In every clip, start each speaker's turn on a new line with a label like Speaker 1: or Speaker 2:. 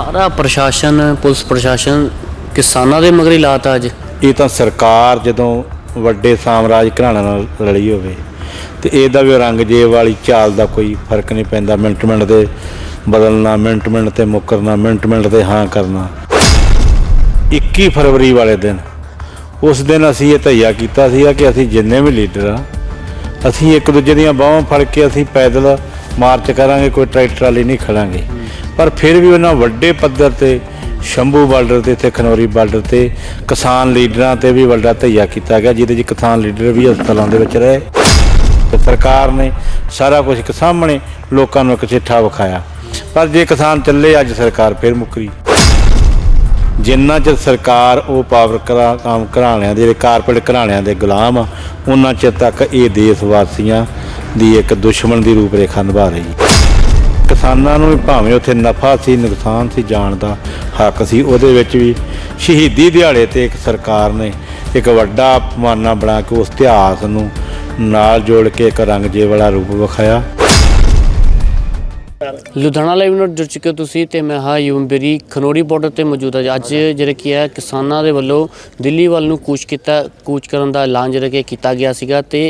Speaker 1: ਸਾਰਾ ਪ੍ਰਸ਼ਾਸਨ, ਪੁਲਿਸ ਪ੍ਰਸ਼ਾਸਨ ਕਿਸਾਨਾਂ ਦੇ ਮਗਰ ਹੀ ਲਾਤਾ ਅੱਜ।
Speaker 2: ਇਹ ਤਾਂ ਸਰਕਾਰ ਜਦੋਂ ਵੱਡੇ ਸਾਮਰਾਜ ਘਰਾਣਿਆਂ ਨਾਲ ਲੜੀ ਹੋਵੇ ਤੇ ਇਹਦਾ ਵੀ ਰੰਗ ਵਾਲੀ ਚਾਲ ਦਾ ਕੋਈ ਫ਼ਰਕ ਨਹੀਂ ਪੈਂਦਾ, ਮਿੰਟ ਮਿੰਟ ਦੇ ਬਦਲਣਾ, ਮਿੰਟ ਮਿੰਟ ਤੇ ਮੁੱਕਰਨਾ, ਮਿੰਟ ਮਿੰਟ ਤੇ ਹਾਂ ਕਰਨਾ। 21 ਫਰਵਰੀ ਵਾਲੇ ਦਿਨ, ਉਸ ਦਿਨ ਅਸੀਂ ਇਹ ਧਈਆ ਕੀਤਾ ਸੀਗਾ ਕਿ ਅਸੀਂ ਜਿੰਨੇ ਵੀ ਲੀਡਰ ਆ, ਅਸੀਂ ਇੱਕ ਦੂਜੇ ਦੀਆਂ ਬਾਹਾਂ ਫੜ ਕੇ ਅਸੀਂ ਪੈਦਲ ਮਾਰਚ ਕਰਾਂਗੇ, ਕੋਈ ਟਰੈਕਟਰ ਵਾਲੀ ਨਹੀਂ ਖੜਾਂਗੇ। ਪਰ ਫਿਰ ਵੀ ਉਹਨਾਂ ਵੱਡੇ ਪੱਧਰ ਤੇ, ਸ਼ੰਭੂ ਬਾਰਡਰ ਤੇ ਤੇ ਖਨੌਰੀ ਬਾਰਡਰ ਤੇ, ਕਿਸਾਨ ਲੀਡਰਾਂ ਤੇ ਵੀ ਵੱਡਾ ਧਈਆ ਕੀਤਾ ਗਿਆ, ਜਿਹਦੇ 'ਚ ਕਿਸਾਨ ਲੀਡਰ ਵੀ ਹਸਪਤਾਲਾਂ ਦੇ ਵਿੱਚ ਰਹੇ। ਤੇ ਸਰਕਾਰ ਨੇ ਸਾਰਾ ਕੁਝ ਇੱਕ ਸਾਹਮਣੇ ਲੋਕਾਂ ਨੂੰ ਇੱਕ ਚਿੱਠਾ ਵਿਖਾਇਆ। ਪਰ ਜੇ ਕਿਸਾਨ ਚੱਲੇ, ਅੱਜ ਸਰਕਾਰ ਫਿਰ ਮੁੱਕਰੀ। ਜਿੰਨਾ ਚਿਰ ਸਰਕਾਰ ਉਹ ਪਾਵਰ ਕਰਾ, ਕੰਮ ਘਰਾਣਿਆਂ ਦੇ ਕਾਰਪੋਰੇਟ ਘਰਾਣਿਆਂ ਦੇ ਗੁਲਾਮ ਆ, ਉਹਨਾਂ ਚਿਰ ਤੱਕ ਇਹ ਦੇਸ਼ ਵਾਸੀਆਂ ਦੀ ਇੱਕ ਦੁਸ਼ਮਣ ਦੀ ਰੂਪਰੇਖਾ ਨਿਭਾ ਰਹੀ। ਹੈ ਕਿਸਾਨਾਂ ਨੂੰ ਵੀ ਭਾਵੇਂ ਉੱਥੇ ਨਫਾ ਸੀ, ਨੁਕਸਾਨ ਸੀ, ਜਾਣ ਦਾ ਹੱਕ ਸੀ, ਉਹਦੇ ਵਿੱਚ ਵੀ ਸ਼ਹੀਦੀ ਦਿਹਾੜੇ ਤੇ ਇੱਕ ਸਰਕਾਰ ਨੇ ਇੱਕ ਵੱਡਾ ਪੈਮਾਨਾ ਬਣਾ ਕੇ ਉਸ ਇਤਿਹਾਸ ਨੂੰ ਨਾਲ ਜੋੜ ਕੇ ਇੱਕ ਰੰਗਜੇ ਵਾਲਾ ਰੂਪ ਵਿਖਾਇਆ।
Speaker 1: ਲੁਧਿਆਣਾ ਲਾਈਵ ਨਾਲ ਜੁੜ ਚੁੱਕੇ ਹੋ ਤੁਸੀਂ ਤੇ ਮੈਂ ਹਾਂ ਯੂਮਬਰੀ ਖਨੋਰੀ ਬਾਰਡਰ ਤੇ ਮੌਜੂਦ ਹਾਂ। ਅੱਜ ਜਿਹੜੇ ਕੀ ਹੈ ਕਿਸਾਨਾਂ ਦੇ ਵੱਲੋਂ ਦਿੱਲੀ ਵੱਲ ਨੂੰ ਕੂਚ ਕੀਤਾ ਕੂਚ ਕਰਨ ਦਾ ਐਲਾਨ ਜਿਹੜਾ ਕਿ ਕੀਤਾ ਗਿਆ ਸੀਗਾ ਤੇ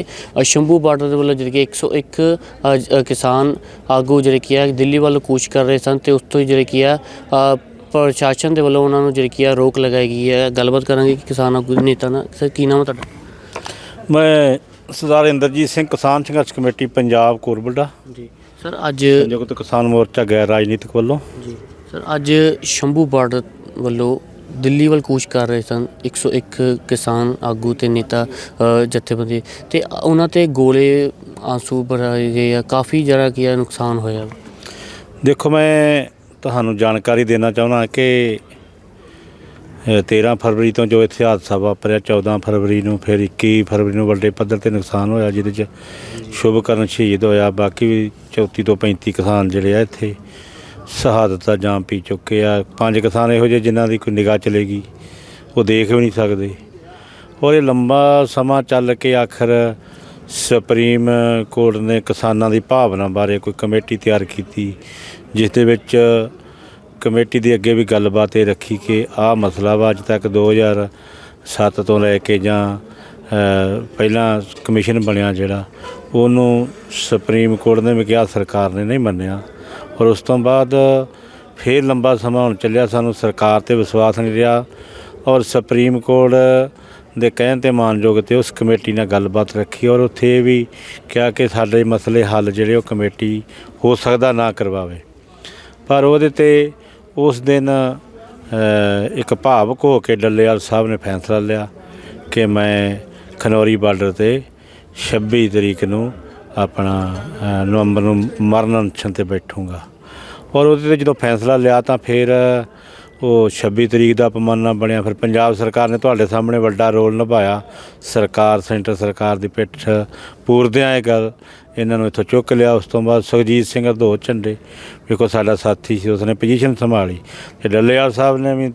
Speaker 1: ਸ਼ੰਭੂ ਬਾਰਡਰ ਦੇ ਵੱਲੋਂ ਜਿਹੜੇ ਕਿ 101 ਅ, ਜ- ਅ, ਕਿਸਾਨ ਆਗੂ ਜਿਹੜੇ ਕੀ ਹੈ ਦਿੱਲੀ ਵੱਲ ਕੂਚ ਕਰ ਰਹੇ ਸਨ ਤੇ ਉਸ ਤੋਂ ਹੀ ਜਿਹੜੇ ਕੀ ਹੈ ਪ੍ਰਸ਼ਾਸਨ ਦੇ ਵੱਲੋਂ ਉਹਨਾਂ ਨੂੰ ਜਿਹੜੀ ਕੀ ਹੈ ਰੋਕ ਲਗਾਈ ਗਈ ਹੈ। ਗੱਲਬਾਤ ਕਰਾਂਗੇ ਕਿ ਕਿਸਾਨ ਆਗੂ ਨੇਤਾ ਨਾਲ। ਸਰ ਕੀ ਨਾਮ ਹੈ ਤੁਹਾਡਾ?
Speaker 2: ਮੈਂ ਸਰਦਾਰ ਇੰਦਰਜੀਤ ਸਿੰਘ ਕਿਸਾਨ ਸੰਘਰਸ਼ ਕਮੇਟੀ ਪੰਜਾਬ ਕੋਰਬਲਡਾ
Speaker 1: ਜੀ। ਸਰ ਅੱਜ
Speaker 2: ਸੰਯੁਕਤ ਕਿਸਾਨ ਮੋਰਚਾ ਗੈਰ ਰਾਜਨੀਤਿਕ ਵੱਲੋਂ
Speaker 1: ਜੀ। ਸਰ ਅੱਜ ਸ਼ੰਭੂ ਬਾਰਡਰ ਵੱਲੋਂ ਦਿੱਲੀ ਵੱਲ ਕੂਚ ਕਰ ਰਹੇ ਸਨ 101 ਕਿਸਾਨ ਆਗੂ ਤੇ ਨੇਤਾ ਜਥੇਬੰਦੀ ਤੇ ਉਹਨਾਂ ਤੇ ਗੋਲੇ ਆਂਸੂ ਭਰਾਏ ਗਏ ਆ। ਕਾਫੀ ਜਰਾ ਕੀ ਨੁਕਸਾਨ ਹੋਇਆ।
Speaker 2: ਦੇਖੋ ਮੈਂ ਤੁਹਾਨੂੰ ਜਾਣਕਾਰੀ ਦੇਣਾ ਚਾਹੁੰਦਾ ਕਿ ਅ, 13 ਫਰਵਰੀ ਤੋਂ ਜੋ ਇੱਥੇ ਹਾਦਸਾ ਵਾਪਰਿਆ 14 ਫਰਵਰੀ ਨੂੰ ਫਿਰ 21 ਫਰਵਰੀ ਨੂੰ ਵੱਡੇ ਪੱਧਰ ਤੇ ਨੁਕਸਾਨ ਹੋਇਆ ਜਿਹਦੇ 'ਚ ਸ਼ੁਭਕਰਨ ਸ਼ਹੀਦ ਹੋਇਆ। ਬਾਕੀ ਵੀ 34 ਤੋਂ 35 ਕਿਸਾਨ ਜਿਹੜੇ ਆ ਇੱਥੇ ਸ਼ਹਾਦਤ ਦਾ ਜਾਮ ਪੀ ਚੁੱਕੇ ਆ। ਪੰਜ ਕਿਸਾਨ ਇਹੋ ਜਿਹੇ ਜਿਨ੍ਹਾਂ ਦੀ ਕੋਈ ਨਿਗਾਹ ਚਲੇਗੀ, ਉਹ ਦੇਖ ਵੀ ਨਹੀਂ ਸਕਦੇ। ਔਰ ਇਹ ਲੰਬਾ ਸਮਾਂ ਚੱਲ ਕੇ ਆਖਰ ਸੁਪਰੀਮ ਕੋਰਟ ਨੇ ਕਿਸਾਨਾਂ ਦੀ ਭਾਵਨਾ ਬਾਰੇ ਕੋਈ ਕਮੇਟੀ ਤਿਆਰ ਕੀਤੀ, ਜਿਸ ਦੇ ਵਿੱਚ ਕਮੇਟੀ ਦੇ ਅੱਗੇ ਵੀ ਗੱਲਬਾਤ ਇਹ ਰੱਖੀ ਕਿ ਆਹ ਮਸਲਾ ਵਾ ਅੱਜ ਤੱਕ 2007 ਤੋਂ ਲੈ ਕੇ ਜਾਂ ਪਹਿਲਾਂ ਕਮਿਸ਼ਨ ਬਣਿਆ ਜਿਹੜਾ, ਉਹਨੂੰ ਸੁਪਰੀਮ ਕੋਰਟ ਨੇ ਵੀ ਕਿਹਾ ਸਰਕਾਰ ਨੇ ਨਹੀਂ ਮੰਨਿਆ। ਔਰ ਉਸ ਤੋਂ ਬਾਅਦ ਫੇਰ ਲੰਬਾ ਸਮਾਂ ਹੁਣ ਚੱਲਿਆ, ਸਾਨੂੰ ਸਰਕਾਰ ਤੇ ਵਿਸ਼ਵਾਸ ਨਹੀਂ ਰਿਹਾ। ਔਰ ਸੁਪਰੀਮ ਕੋਰਟ ਦੇ ਕਹਿਣ ਤੇ ਮਾਨਯੋਗ ਤੇ ਉਸ ਕਮੇਟੀ ਨਾਲ ਗੱਲਬਾਤ ਰੱਖੀ ਔਰ ਉੱਥੇ ਇਹ ਵੀ ਕਿਹਾ ਕਿ ਸਾਡੇ ਮਸਲੇ ਹੱਲ ਜਿਹੜੇ ਉਹ ਕਮੇਟੀ ਹੋ ਸਕਦਾ ਨਾ ਕਰਵਾਵੇ। ਪਰ ਉਹਦੇ ਤੇ ਉਸ ਦਿਨ ਇੱਕ ਭਾਵਕ ਹੋ ਕੇ ਡੱਲੇਵਾਲ ਸਾਹਿਬ ਨੇ ਫੈਸਲਾ ਲਿਆ ਕਿ ਮੈਂ ਖਨੌਰੀ ਬਾਰਡਰ ਤੇ 26 ਤਰੀਕ ਨੂੰ ਆਪਣਾ ਨਵੰਬਰ ਨੂੰ ਮਰਨ ਅਨਸ਼ਨ ਤੇ ਬੈਠੂੰਗਾ। ਔਰ ਉਹਦੇ ਤੇ ਜਦੋਂ ਫੈਸਲਾ ਲਿਆ ਤਾਂ ਫਿਰ ਉਹ 26 ਤਰੀਕ ਦਾ ਪਮਾਨਾ ਬਣਿਆ। ਫਿਰ ਪੰਜਾਬ ਸਰਕਾਰ ਨੇ ਤੁਹਾਡੇ ਸਾਹਮਣੇ ਵੱਡਾ ਰੋਲ ਨਿਭਾਇਆ। ਸਰਕਾਰ, ਸੈਂਟਰ ਸਰਕਾਰ ਦੀ ਪਿੱਠ ਪੂਰਦਿਆਂ ਇਹ ਗੱਲ ਇਹਨਾਂ ਨੂੰ ਇੱਥੋਂ ਚੁੱਕ ਲਿਆ। ਉਸ ਤੋਂ ਬਾਅਦ ਸੁਖਜੀਤ ਸਿੰਘ ਦੋ ਝੰਡੇ, ਵੇਖੋ ਸਾਡਾ ਸਾਥੀ ਸੀ, ਉਸਨੇ ਪੋਜੀਸ਼ਨ ਸੰਭਾਲੀ। ਤੇ ਡੱਲੇਵਾਲ ਸਾਹਿਬ ਨੇ ਵੀ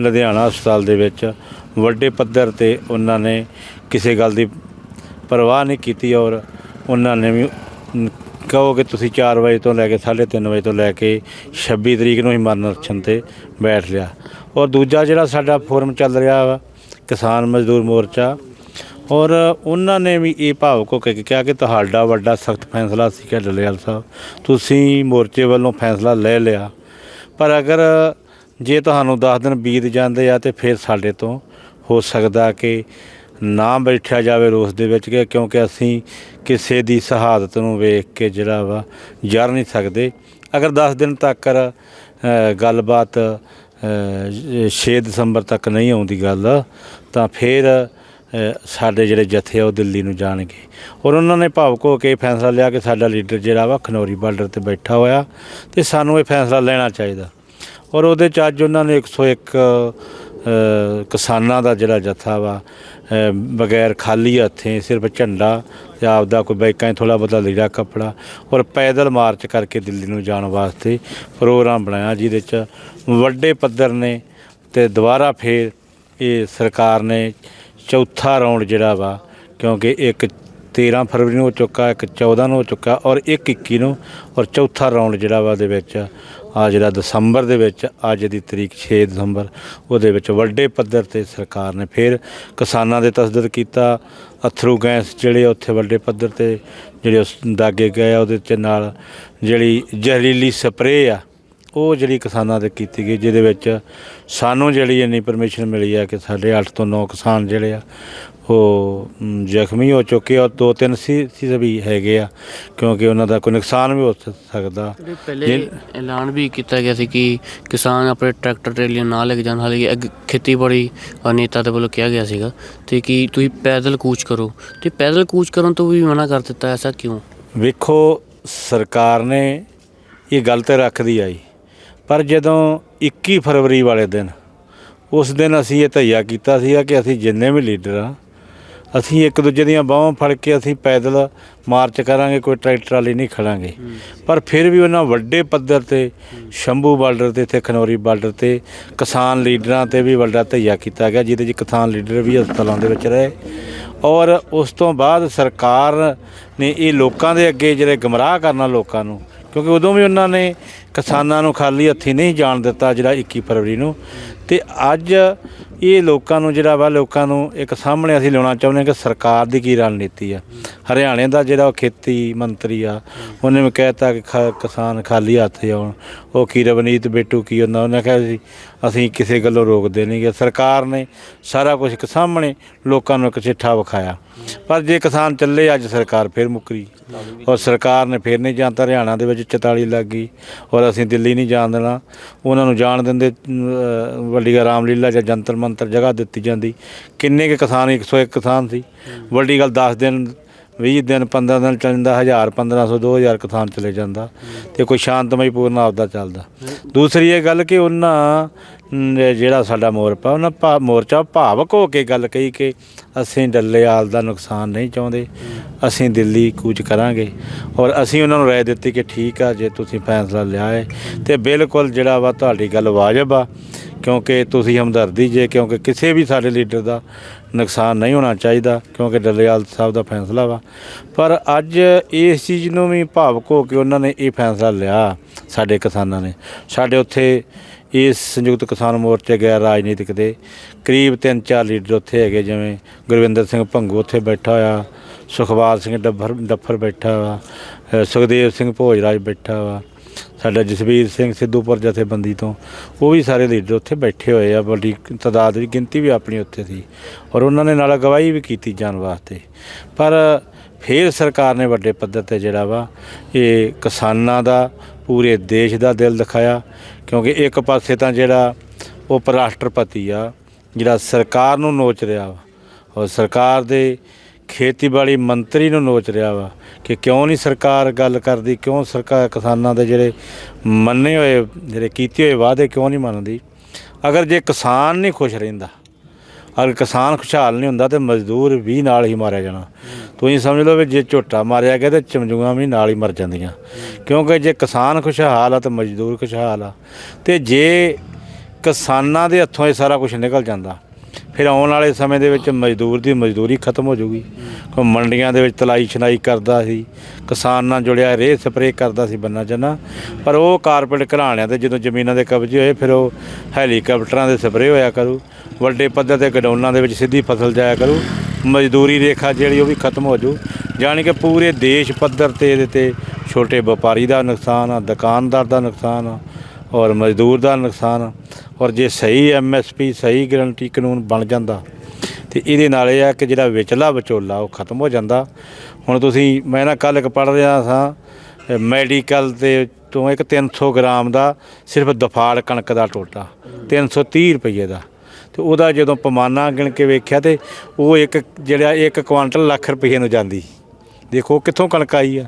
Speaker 2: ਲੁਧਿਆਣਾ ਹਸਪਤਾਲ ਦੇ ਵਿੱਚ ਵੱਡੇ ਪੱਧਰ ਤੇ ਉਹਨਾਂ ਨੇ ਕਿਸੇ ਗੱਲ ਦੀ ਪਰਵਾਹ ਨਹੀਂ ਕੀਤੀ ਔਰ ਉਹਨਾਂ ਨੇ ਵੀ ਕਹੋ ਕਿ ਤੁਸੀਂ 4 ਵਜੇ ਤੋਂ ਲੈ ਕੇ 3:30 ਵਜੇ ਤੋਂ ਲੈ ਕੇ 26 ਤਰੀਕ ਨੂੰ ਹੀ ਮਰਨ ਅਰਛਨ ਤੇ ਬੈਠ ਲਿਆ। ਔਰ ਦੂਜਾ ਜਿਹੜਾ ਸਾਡਾ ਫੋਰਮ ਚੱਲ ਰਿਹਾ ਵਾ, ਕਿਸਾਨ ਮਜ਼ਦੂਰ ਮੋਰਚਾ, ਔਰ ਉਹਨਾਂ ਨੇ ਵੀ ਇਹ ਭਾਵਕ ਹੋ ਕੇ ਕਿਹਾ ਕਿ ਤੁਹਾਡਾ ਵੱਡਾ ਸਖਤ ਫੈਸਲਾ ਸੀ ਕਿ ਡੱਲੇਵਾਲ ਸਾਹਿਬ, ਤੁਸੀਂ ਮੋਰਚੇ ਵੱਲੋਂ ਫੈਸਲਾ ਲੈ ਲਿਆ। ਪਰ ਅਗਰ ਜੇ ਤੁਹਾਨੂੰ 10 ਦਿਨ ਬੀਤ ਜਾਂਦੇ ਆ ਤੇ ਫਿਰ ਸਾਡੇ ਤੋਂ ਹੋ ਸਕਦਾ ਕਿ ਨਾ ਬੈਠਿਆ ਜਾਵੇ ਰੋਸ ਦੇ ਵਿੱਚ ਕਿ ਕਿਉਂਕਿ ਅਸੀਂ ਕਿਸੇ ਦੀ ਸ਼ਹਾਦਤ ਨੂੰ ਵੇਖ ਕੇ ਜਿਹੜਾ ਵਾ ਜਰ ਨਹੀਂ ਸਕਦੇ। ਅਗਰ 10 ਦਿਨ ਤੱਕ ਗੱਲਬਾਤ ਅ, 6 ਦਸੰਬਰ ਤੱਕ ਨਹੀਂ ਆਉਂਦੀ ਗੱਲ ਤਾਂ ਫਿਰ ਸਾਡੇ ਜਿਹੜੇ ਜਥੇ ਆ ਉਹ ਦਿੱਲੀ ਨੂੰ ਜਾਣਗੇ। ਔਰ ਉਹਨਾਂ ਨੇ ਭਾਵਕ ਹੋ ਕੇ ਇਹ ਫੈਸਲਾ ਲਿਆ ਕਿ ਸਾਡਾ ਲੀਡਰ ਜਿਹੜਾ ਵਾ ਖਨੌਰੀ ਬਾਰਡਰ ਤੇ ਬੈਠਾ ਹੋਇਆ ਤੇ ਸਾਨੂੰ ਇਹ ਫੈਸਲਾ ਲੈਣਾ ਚਾਹੀਦਾ। ਔਰ ਉਹਦੇ ਚ ਅੱਜ ਉਹਨਾਂ ਨੇ 101 ਅ, ਕਿਸਾਨਾਂ ਦਾ ਜਿਹੜਾ ਜਥਾ ਵਾ ਬਗੈਰ ਖਾਲੀ ਹੱਥੇ ਸਿਰਫ ਝੰਡਾ ਤੇ ਆਪਦਾ ਕੋਈ ਬਾਈਕਾਂ 'ਚ ਥੋੜਾ ਬਹੁਤਾ ਲੀੜਾ ਕੱਪੜਾ ਔਰ ਪੈਦਲ ਮਾਰਚ ਕਰਕੇ ਦਿੱਲੀ ਨੂੰ ਜਾਣ ਵਾਸਤੇ ਪ੍ਰੋਗਰਾਮ ਬਣਾਇਆ, ਜਿਹਦੇ ਚ ਵੱਡੇ ਪੱਧਰ ਨੇ ਤੇ ਦੁਬਾਰਾ ਫੇਰ ਇਹ ਸਰਕਾਰ ਨੇ ਚੌਥਾ ਰਾਉਂਡ ਜਿਹੜਾ ਵਾ, ਕਿਉਂਕਿ ਇੱਕ 13 ਫਰਵਰੀ ਨੂੰ ਹੋ ਚੁੱਕਾ, ਇੱਕ 14 ਨੂੰ ਹੋ ਚੁੱਕਾ ਔਰ ਇੱਕ 21 ਨੂੰ ਔਰ ਚੌਥਾ ਰਾਉਂਡ ਜਿਹੜਾ ਵਾ ਦੇ ਵਿੱਚ ਆ ਜਿਹੜਾ ਦਸੰਬਰ ਦੇ ਵਿੱਚ, ਅੱਜ ਦੀ ਤਰੀਕ 6 ਦਸੰਬਰ, ਉਹਦੇ ਵਿੱਚ ਵੱਡੇ ਪੱਧਰ ਤੇ ਸਰਕਾਰ ਨੇ ਫਿਰ ਕਿਸਾਨਾਂ ਦੇ ਤਸਦਦ ਕੀਤਾ। ਅਥਰੂ ਗੈਸ ਜਿਹੜੇ ਉੱਥੇ ਵੱਡੇ ਪੱਧਰ ਤੇ ਜਿਹੜੇ ਉਸ ਦਾਗੇ ਗਏ ਆ, ਉਹਦੇ ਚ ਨਾਲ ਜਿਹੜੀ ਜ਼ਹਿਰੀਲੀ ਸਪਰੇਅ ਆ, ਉਹ ਜਿਹੜੀ ਕਿਸਾਨਾਂ ਦੇ ਕੀਤੀ ਗਈ, ਜਿਹਦੇ ਵਿੱਚ ਸਾਨੂੰ ਜਿਹੜੀ ਇੰਨੀ ਪਰਮਿਸ਼ਨ ਮਿਲੀ ਆ ਕਿ ਸਾਡੇ 8 ਤੋਂ 9 ਕਿਸਾਨ ਜਿਹੜੇ ਆ ਉਹ ਜ਼ਖਮੀ ਹੋ ਚੁੱਕੇ ਆ ਔਰ ਦੋ ਤਿੰਨ ਸੀ ਸੀ ਵੀ ਹੈਗੇ ਆ ਕਿਉਂਕਿ ਉਹਨਾਂ ਦਾ ਕੋਈ ਨੁਕਸਾਨ ਵੀ ਹੋ ਸਕਦਾ।
Speaker 1: ਪਹਿਲੇ ਐਲਾਨ ਵੀ ਕੀਤਾ ਗਿਆ ਸੀ ਕਿ ਕਿਸਾਨ ਆਪਣੇ ਟਰੈਕਟਰ ਟਰੇਲੀਆਂ ਨਾਲ ਲੈ ਕੇ ਜਾਣ ਹਾਲੇ ਖੇਤੀਬਾੜੀ ਨੇਤਾ ਦੇ ਵੱਲੋਂ ਕਿਹਾ ਗਿਆ ਸੀਗਾ ਤੇ ਕਿ ਤੁਸੀਂ ਪੈਦਲ ਕੂਚ ਕਰੋ। ਤੇ ਪੈਦਲ ਕੂਚ ਕਰਨ ਤੋਂ ਵੀ ਮਨਾ ਕਰ ਦਿੱਤਾ ਐਸਾ ਕਿਉਂ?
Speaker 2: ਵੇਖੋ ਸਰਕਾਰ ਨੇ ਇਹ ਗੱਲ ਤੇ ਰੱਖਦੀ ਆਈ ਪਰ ਜਦੋਂ 21 ਫਰਵਰੀ ਵਾਲੇ ਦਿਨ ਉਸ ਦਿਨ ਅਸੀਂ ਇਹ ਧਈਆ ਕੀਤਾ ਸੀਗਾ ਕਿ ਅਸੀਂ ਜਿੰਨੇ ਵੀ ਲੀਡਰ ਆ ਅਸੀਂ ਇੱਕ ਦੂਜੇ ਦੀਆਂ ਬਾਹਾਂ ਫੜ ਕੇ ਅਸੀਂ ਪੈਦਲ ਮਾਰਚ ਕਰਾਂਗੇ ਕੋਈ ਟਰੈਕਟਰ ਵਾਲੀ ਨਹੀਂ ਖੜਾਂਗੇ। ਪਰ ਫਿਰ ਵੀ ਉਹਨਾਂ ਵੱਡੇ ਪੱਧਰ ਤੇ ਸ਼ੰਭੂ ਬਾਰਡਰ ਤੇ ਇੱਥੇ ਖਨੌਰੀ ਬਾਰਡਰ ਤੇ ਕਿਸਾਨ ਲੀਡਰਾਂ ਤੇ ਵੀ ਵੱਡਾ ਧਈਆ ਕੀਤਾ ਗਿਆ ਜਿਹਦੇ 'ਚ ਕਿਸਾਨ ਲੀਡਰ ਵੀ ਹਸਪਤਾਲਾਂ ਦੇ ਵਿੱਚ ਰਹੇ। ਔਰ ਉਸ ਤੋਂ ਬਾਅਦ ਸਰਕਾਰ ਨੇ ਇਹ ਲੋਕਾਂ ਦੇ ਅੱਗੇ ਜਿਹੜੇ ਗਮਰਾਹ ਕਰਨਾ ਲੋਕਾਂ ਨੂੰ ਕਿਉਂਕਿ ਉਦੋਂ ਵੀ ਉਹਨਾਂ ਨੇ ਕਿਸਾਨਾਂ ਨੂੰ ਖਾਲੀ ਹੱਥੀ ਨਹੀਂ ਜਾਣ ਦਿੱਤਾ ਜਿਹੜਾ 21 ਫਰਵਰੀ ਨੂੰ। ਤੇ ਅੱਜ ਇਹ ਲੋਕਾਂ ਨੂੰ, ਜਿਹੜਾ ਵਾ ਲੋਕਾਂ ਨੂੰ ਇੱਕ ਸਾਹਮਣੇ ਅਸੀਂ ਲਿਆਉਣਾ ਚਾਹੁੰਦੇ ਹਾਂ ਕਿ ਸਰਕਾਰ ਦੀ ਕੀ ਰਣਨੀਤੀ ਆ। ਹਰਿਆਣੇ ਦਾ ਜਿਹੜਾ ਉਹ ਖੇਤੀ ਮੰਤਰੀ ਆ, ਉਹਨੇ ਵੀ ਕਹਿਤਾ ਕਿ ਖ- ਕਿਸਾਨ ਖਾਲੀ ਹੱਥ ਆਉਣ। ਉਹ ਕੀ ਰਵਨੀਤ ਬੇਟੂ ਕੀ ਹੁੰਦਾ ਉਹਨੇ ਕਿਹਾ ਸੀ, ਅਸੀਂ ਕਿਸੇ ਗੱਲੋਂ ਰੋਕਦੇ ਨਹੀਂ ਨਹੀਂਗੇ ਸਰਕਾਰ ਨੇ ਸਾਰਾ ਕੁਝ ਇੱਕ ਸਾਹਮਣੇ ਲੋਕਾਂ ਨੂੰ ਇੱਕ ਚਿੱਠਾ ਵਿਖਾਇਆ। ਪਰ ਜੇ ਕਿਸਾਨ ਚੱਲੇ ਅੱਜ ਸਰਕਾਰ ਫਿਰ ਮੁੱਕਰੀ। ਔਰ ਸਰਕਾਰ ਨੇ ਫਿਰ ਨਹੀਂ ਜਾਣਤਾ ਹਰਿਆਣਾ ਦੇ ਵਿੱਚ 44 ਲੱਗ ਗਈ ਔਰ ਅਸੀਂ ਦਿੱਲੀ ਨਹੀਂ ਜਾਣ ਦੇਣਾ। ਉਹਨਾਂ ਨੂੰ ਜਾਣ ਦਿੰਦੇ ਅਮ, ਵੱਡੀ ਗੱਲ ਰਾਮਲੀਲਾ ਜਾਂ ਜੰਤਰ ਮੰਤਰ ਜਗ੍ਹਾ ਦਿੱਤੀ ਜਾਂਦੀ। ਕਿੰਨੇ ਕੁ ਕਿਸਾਨ 101 ਕਿਸਾਨ ਸੀ। ਵੱਡੀ ਗੱਲ 10 ਦਿਨ 20 ਦਿਨ 15 ਦਿਨ ਚੱਲ ਜਾਂਦਾ 1000 1500 2000 ਕਿਸਾਨ ਚਲੇ ਜਾਂਦਾ। ਤੇ ਕੋਈ ਸ਼ਾਂਤਮਈ ਪੂਰਨ ਆਪਦਾ ਚੱਲਦਾ। ਦੂਸਰੀ ਇਹ ਗੱਲ ਕਿ ਉਹਨਾਂ ਜਿਹੜਾ ਸਾਡਾ ਮੋਰਪਾ ਉਹਨਾਂ ਭਾ- ਮੋਰਚਾ ਭਾਵਕ ਹੋ ਕੇ ਗੱਲ ਕਹੀ ਕਿ ਅਸੀਂ ਡੱਲੇਆਲ ਦਾ ਨੁਕਸਾਨ ਨਹੀਂ ਚਾਹੁੰਦੇ, ਅਸੀਂ ਦਿੱਲੀ ਕੂਚ ਕਰਾਂਗੇ। ਔਰ ਅਸੀਂ ਉਹਨਾਂ ਨੂੰ ਰਾਏ ਦਿੱਤੀ ਕਿ ਠੀਕ ਆ, ਜੇ ਤੁਸੀਂ ਫੈਸਲਾ ਲਿਆ ਹੈ ਤੇ ਬਿਲਕੁਲ ਜਿਹੜਾ ਵਾ ਤੁਹਾਡੀ ਗੱਲ ਵਾਜਬ ਆ, ਕਿਉਂਕਿ ਤੁਸੀਂ ਹਮਦਰਦੀ ਜੇ, ਕਿਉਂਕਿ ਕਿਸੇ ਵੀ ਸਾਡੇ ਲੀਡਰ ਦਾ ਨੁਕਸਾਨ ਨਹੀਂ ਹੋਣਾ ਚਾਹੀਦਾ, ਕਿਉਂਕਿ ਡੱਲੇਵਾਲ ਸਾਹਿਬ ਦਾ ਫੈਸਲਾ ਵਾ। ਪਰ ਅੱਜ ਇਸ ਚੀਜ਼ ਨੂੰ ਵੀ ਭਾਵਕ ਹੋ ਕੇ ਉਹਨਾਂ ਨੇ ਇਹ ਫੈਸਲਾ ਲਿਆ, ਸਾਡੇ ਕਿਸਾਨਾਂ ਨੇ। ਸਾਡੇ ਉੱਥੇ ਇਸ ਸੰਯੁਕਤ ਕਿਸਾਨ ਮੋਰਚੇ ਗੈਰ ਰਾਜਨੀਤਿਕ ਦੇ ਕਰੀਬ 3-4 ਲੀਡਰ ਉੱਥੇ ਹੈਗੇ, ਜਿਵੇਂ ਗੁਰਵਿੰਦਰ ਸਿੰਘ ਭੰਗੂ ਉੱਥੇ ਬੈਠਾ ਹੋਇਆ, ਸੁਖਵਾਲ ਸਿੰਘ ਡੱਫਰ ਡੱਫਰ ਬੈਠਾ ਵਾ ਸੁਖਦੇਵ ਸਿੰਘ ਭੋਜਰਾਜ ਬੈਠਾ ਵਾ, ਸਾਡਾ ਜਸਵੀਰ ਸਿੰਘ ਸਿੱਧੂਪੁਰ ਜਥੇਬੰਦੀ ਤੋਂ, ਉਹ ਵੀ ਸਾਰੇ ਲੀਡਰ ਉੱਥੇ ਬੈਠੇ ਹੋਏ ਆ ਵੱਡੀ ਤਦਾਦ ਦੀ ਗਿਣਤੀ ਵੀ ਆਪਣੀ ਉੱਥੇ ਸੀ, ਔਰ ਉਹਨਾਂ ਨੇ ਨਾਲ ਅਗਵਾਈ ਵੀ ਕੀਤੀ ਜਾਣ ਵਾਸਤੇ। ਪਰ ਫਿਰ ਸਰਕਾਰ ਨੇ ਵੱਡੇ ਪੱਧਰ ਤੇ ਜਿਹੜਾ ਵਾ, ਇਹ ਕਿਸਾਨਾਂ ਦਾ ਪੂਰੇ ਦੇਸ਼ ਦਾ ਦਿਲ ਦਿਖਾਇਆ, ਕਿਉਂਕਿ ਇੱਕ ਪਾਸੇ ਤਾਂ ਜਿਹੜਾ ਉਪ ਰਾਸ਼ਟਰਪਤੀ ਆ, ਜਿਹੜਾ ਸਰਕਾਰ ਨੂੰ ਨੋਚ ਰਿਹਾ ਵਾ, ਔਰ ਸਰਕਾਰ ਦੇ ਖੇਤੀਬਾੜੀ ਮੰਤਰੀ ਨੂੰ ਨੋਚ ਰਿਹਾ ਵਾ ਕਿ ਕਿਉਂ ਨਹੀਂ ਸਰਕਾਰ ਗੱਲ ਕਰਦੀ, ਕਿਉਂ ਸਰਕਾਰ ਕਿਸਾਨਾਂ ਦੇ ਜਿਹੜੇ ਮੰਨੇ ਹੋਏ, ਜਿਹੜੇ ਕੀਤੇ ਹੋਏ ਵਾਅਦੇ ਕਿਉਂ ਨਹੀਂ ਮੰਨਦੀ? ਅਗਰ ਜੇ ਕਿਸਾਨ ਨਹੀਂ ਖੁਸ਼ ਰਹਿੰਦਾ, ਅਗਰ ਕਿਸਾਨ ਖੁਸ਼ਹਾਲ ਨਹੀਂ ਹੁੰਦਾ, ਤੇ ਮਜ਼ਦੂਰ ਵੀ ਨਾਲ ਹੀ ਮਾਰਿਆ ਜਾਣਾ। ਤੁਸੀਂ ਸਮਝ ਲਓ ਵੀ ਜੇ ਝੋਟਾ ਮਾਰਿਆ ਗਿਆ ਤੇ ਚਮਜੂਆਂ ਵੀ ਨਾਲ ਹੀ ਮਰ ਜਾਂਦੀਆਂ। ਕਿਉਂਕਿ ਜੇ ਕਿਸਾਨ ਖੁਸ਼ਹਾਲ ਆ ਤਾਂ ਮਜ਼ਦੂਰ ਖੁਸ਼ਹਾਲ ਆ। ਤੇ ਜੇ ਕਿਸਾਨਾਂ ਦੇ ਹੱਥੋਂ ਇਹ ਸਾਰਾ ਕੁਝ ਨਿਕਲ ਜਾਂਦਾ ਫਿਰ ਆਉਣ ਵਾਲੇ ਸਮੇਂ ਦੇ ਵਿੱਚ ਮਜ਼ਦੂਰ ਦੀ ਮਜ਼ਦੂਰੀ ਖਤਮ ਹੋ ਜਾਊਗੀ। ਕੋਈ ਮੰਡੀਆਂ ਦੇ ਵਿੱਚ ਤਲਾਈ ਛਨਾਈ ਕਰਦਾ ਸੀ, ਕਿਸਾਨ ਨਾਲ ਜੁੜਿਆ, ਰੇਹ ਸਪਰੇਅ ਕਰਦਾ ਸੀ ਬੰਨਾ ਜਨਾ। ਪਰ ਉਹ ਕਾਰਪੋਰੇਟ ਘਰਾਣਿਆਂ ਤੇ ਜਦੋਂ ਜ਼ਮੀਨਾਂ ਦੇ ਕਬਜ਼ੇ ਹੋਏ, ਫਿਰ ਉਹ ਹੈਲੀਕਾਪਟਰਾਂ ਦੇ ਸਪਰੇਅ ਹੋਇਆ ਕਰੂ, ਵੱਡੇ ਪੱਧਰ ਤੇ ਗਡਾਊਨਾਂ ਦੇ ਵਿੱਚ ਸਿੱਧੀ ਫਸਲ ਜਾਇਆ ਕਰੂ। ਮਜ਼ਦੂਰੀ ਰੇਖਾ ਜਿਹੜੀ ਉਹ ਵੀ ਖਤਮ ਹੋ ਜੂ ਜਾਣੀ ਕਿ ਪੂਰੇ ਦੇਸ਼ ਪੱਧਰ ਤੇ ਇਹਦੇ ਤੇ ਛੋਟੇ ਵਪਾਰੀ ਦਾ ਨੁਕਸਾਨ ਆ, ਦੁਕਾਨਦਾਰ ਦਾ ਨੁਕਸਾਨ ਆ ਔਰ ਮਜ਼ਦੂਰ ਦਾ ਨੁਕਸਾਨ, ਔਰ ਜੇ ਸਹੀ ਐਮਐਸਪੀ ਸਹੀ ਗਰੰਟੀ ਕਾਨੂੰਨ ਬਣ ਜਾਂਦਾ, ਤੇ ਇਹਦੇ ਨਾਲ ਇਹ ਆ ਕਿ ਜਿਹੜਾ ਵਿਚਲਾ ਵਿਚੋਲਾ ਉਹ ਖਤਮ ਹੋ ਜਾਂਦਾ। ਹੁਣ ਤੁਸੀਂ, ਮੈਂ ਨਾ ਕੱਲ ਇੱਕ ਪੜ੍ਹ ਰਿਹਾ ਸਾਂ ਮੈਡੀਕਲ ਦੇ ਤੋਂ ਇੱਕ 300 ਗ੍ਰਾਮ ਦਾ ਸਿਰਫ ਦਫਾੜ ਕਣਕ ਦਾ ਟੋਟਾ 330 ਰੁਪਏ ਦਾ। ਤੇ ਉਹਦਾ ਜਦੋਂ ਪਮਾਨਾ ਗਿਣ ਕੇ ਵੇਖਿਆ ਤੇ ਉਹ ਇੱਕ, ਜਿਹੜਾ ਇੱਕ ਕੁਆਂਟਲ ਲੱਖ ਰੁਪਏ ਨੂੰ ਜਾਂਦੀ। ਦੇਖੋ ਕਿੱਥੋਂ ਕਣਕ ਆਈ ਆ।